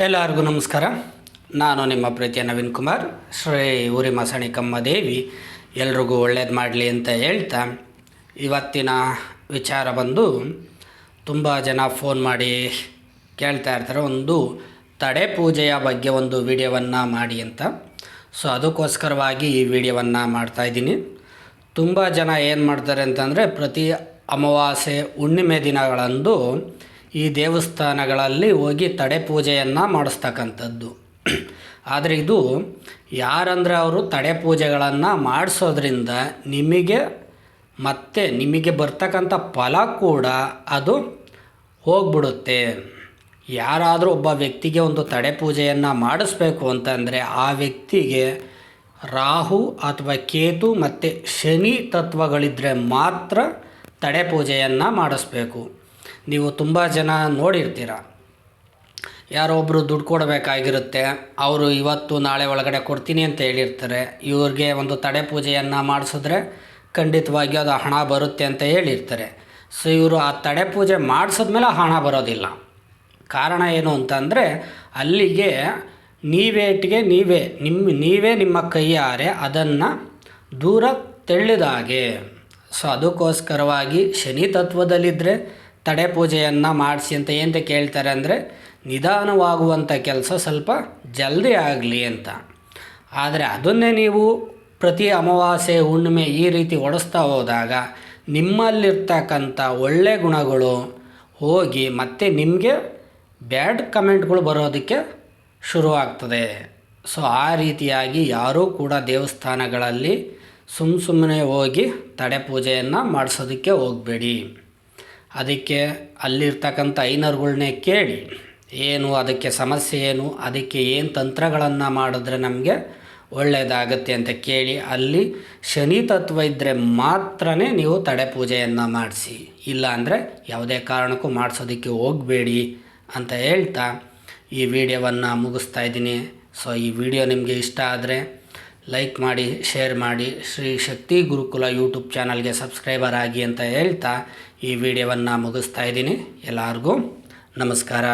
ಎಲ್ಲರಿಗೂ ನಮಸ್ಕಾರ. ನಾನು ನಿಮ್ಮ ಪ್ರೀತಿಯ ನವೀನ್ ಕುಮಾರ್. ಶ್ರೀ ಊರಿ ಮಾಸಣಿಕಮ್ಮ ದೇವಿ, ಎಲ್ರಿಗೂ ಒಳ್ಳೇದು ಮಾಡಲಿ ಅಂತ ಹೇಳ್ತಾ ಇವತ್ತಿನ ವಿಚಾರ ಬಂದು ತುಂಬ ಜನ ಫೋನ್ ಮಾಡಿ ಕೇಳ್ತಾ ಇರ್ತಾರೆ. ಒಂದು ತಡೆ ಪೂಜೆಯ ಬಗ್ಗೆ ಒಂದು ವಿಡಿಯೋವನ್ನು ಮಾಡಿ ಅಂತ. ಸೊ, ಅದಕ್ಕೋಸ್ಕರವಾಗಿ ಈ ವಿಡಿಯೋವನ್ನು ಮಾಡ್ತಾಯಿದ್ದೀನಿ ತುಂಬ ಜನ ಏನು ಮಾಡ್ತಾರೆ ಅಂತಂದರೆ ಪ್ರತಿ ಅಮಾವಾಸ್ಯೆ ಹುಣ್ಣಿಮೆ ದಿನಗಳಂದು ಈ ದೇವಸ್ಥಾನಗಳಲ್ಲಿ ಹೋಗಿ ತಡೆ ಪೂಜೆಯನ್ನು ಮಾಡಿಸ್ತಕ್ಕಂಥದ್ದು. ಆದರೆ ಇದು ಯಾರಂದರೆ ಅವರು ತಡೆ ಪೂಜೆಗಳನ್ನು ಮಾಡಿಸೋದ್ರಿಂದ ನಿಮಗೆ ಮತ್ತು ನಿಮಗೆ ಬರ್ತಕ್ಕಂಥ ಫಲ ಕೂಡ ಅದು ಹೋಗ್ಬಿಡುತ್ತೆ. ಯಾರಾದರೂ ಒಬ್ಬ ವ್ಯಕ್ತಿಗೆ ಒಂದು ತಡೆ ಪೂಜೆಯನ್ನು ಮಾಡಿಸ್ಬೇಕು ಅಂತಂದರೆ ಆ ವ್ಯಕ್ತಿಗೆ ರಾಹು ಅಥವಾ ಕೇತು ಮತ್ತು ಶನಿ ತತ್ವಗಳಿದ್ದರೆ ಮಾತ್ರ ತಡೆ ಪೂಜೆಯನ್ನು ಮಾಡಿಸ್ಬೇಕು. ನೀವು ತುಂಬ ಜನ ನೋಡಿರ್ತೀರ. ಯಾರೋ ಒಬ್ಬರು ದುಡ್ಡು ಕೊಡಬೇಕಾಗಿರುತ್ತೆ. ಅವರು ಇವತ್ತು ನಾಳೆ ಒಳಗಡೆ ಕೊಡ್ತೀನಿ ಅಂತ ಹೇಳಿರ್ತಾರೆ. ಇವ್ರಿಗೆ ಒಂದು ತಡೆ ಪೂಜೆಯನ್ನು ಮಾಡಿಸಿದ್ರೆ ಖಂಡಿತವಾಗಿ ಅದು ಹಣ ಬರುತ್ತೆ ಅಂತ ಹೇಳಿರ್ತಾರೆ. ಸೊ ಇವರು ಆ ತಡೆ ಪೂಜೆ ಮಾಡಿಸಿದ್ಮೇಲೆ ಹಣ ಬರೋದಿಲ್ಲ. ಕಾರಣ ಏನು ಅಂತಂದರೆ, ಅಲ್ಲಿಗೆ ನೀವೇಟಿಗೆ ನೀವೇ ನಿಮ್ಮ ನೀವೇ ನಿಮ್ಮ ಕೈಯಾರೆ ಅದನ್ನು ದೂರ ತೆಳ್ಳಿದಾಗೆ ಸೊ ಅದಕ್ಕೋಸ್ಕರವಾಗಿ ಶನಿ ತತ್ವದಲ್ಲಿದ್ದರೆ ತಡೆ ಪೂಜೆಯನ್ನು ಮಾಡಿಸಿ ಅಂತ ಏನಂತ ಕೇಳ್ತಾರೆ ಅಂದರೆ ನಿಧಾನವಾಗುವಂಥ ಕೆಲಸ ಸ್ವಲ್ಪ ಜಲ್ದಿ ಆಗಲಿ ಅಂತ. ಆದರೆ ಅದನ್ನೇ ನೀವು ಪ್ರತಿ ಅಮಾವಾಸ್ಯೆ ಹುಣ್ಣಿಮೆ ಈ ರೀತಿ ಒಡಿಸ್ತಾ ಹೋದಾಗ, ನಿಮ್ಮಲ್ಲಿರ್ತಕ್ಕಂಥ ಒಳ್ಳೆ ಗುಣಗಳು ಹೋಗಿ ಮತ್ತೆ ನಿಮಗೆ ಬ್ಯಾಡ್ ಕಮೆಂಟ್ಗಳು ಬರೋದಕ್ಕೆ ಶುರುವಾಗ್ತದೆ ಸೊ, ಆ ರೀತಿಯಾಗಿ ಯಾರೂ ಕೂಡ ದೇವಸ್ಥಾನಗಳಲ್ಲಿ ಸುಮ್ಮ ಸುಮ್ಮನೆ ಹೋಗಿ ತಡೆ ಪೂಜೆಯನ್ನು ಮಾಡಿಸೋದಕ್ಕೆ ಹೋಗಬೇಡಿ. ಅದಕ್ಕೆ ಅಲ್ಲಿರ್ತಕ್ಕಂಥ ಐನರ್ಗಳನ್ನೇ ಕೇಳಿ, ಏನು ಅದಕ್ಕೆ ಸಮಸ್ಯೆ ಏನು, ಅದಕ್ಕೆ ಏನು ತಂತ್ರಗಳನ್ನು ಮಾಡಿದ್ರೆ ನಮಗೆ ಒಳ್ಳೆಯದಾಗತ್ತೆ ಅಂತ ಕೇಳಿ, ಅಲ್ಲಿ ಶನಿ ತತ್ವ ಇದ್ದರೆ ಮಾತ್ರ ನೀವು ತಡೆ ಪೂಜೆಯನ್ನು ಮಾಡಿಸಿ. ಇಲ್ಲ ಅಂದರೆ ಯಾವುದೇ ಕಾರಣಕ್ಕೂ ಮಾಡಿಸೋದಕ್ಕೆ ಹೋಗಬೇಡಿ ಅಂತ ಹೇಳ್ತಾ ಈ ವಿಡಿಯೋವನ್ನು ಮುಗಿಸ್ತಾ ಇದ್ದೀನಿ. ಸೊ ಈ ವಿಡಿಯೋ ನಿಮಗೆ ಇಷ್ಟ ಆದರೆ ಲೈಕ್ ಮಾಡಿ ಶೇರ್ ಮಾಡಿ ಶ್ರೀ ಶಕ್ತಿ ಗುರುಕುಲ ಯೂಟ್ಯೂಬ್ ಚಾನಲ್ಗೆ ಸಬ್ಸ್ಕ್ರೈಬರ್ ಆಗಿ ಅಂತ ಹೇಳ್ತಾ ಈ ವಿಡಿಯೋವನ್ನು ಮುಗಿಸ್ತಾ ಇದ್ದೀನಿ. ಎಲ್ಲರಿಗೂ ನಮಸ್ಕಾರ.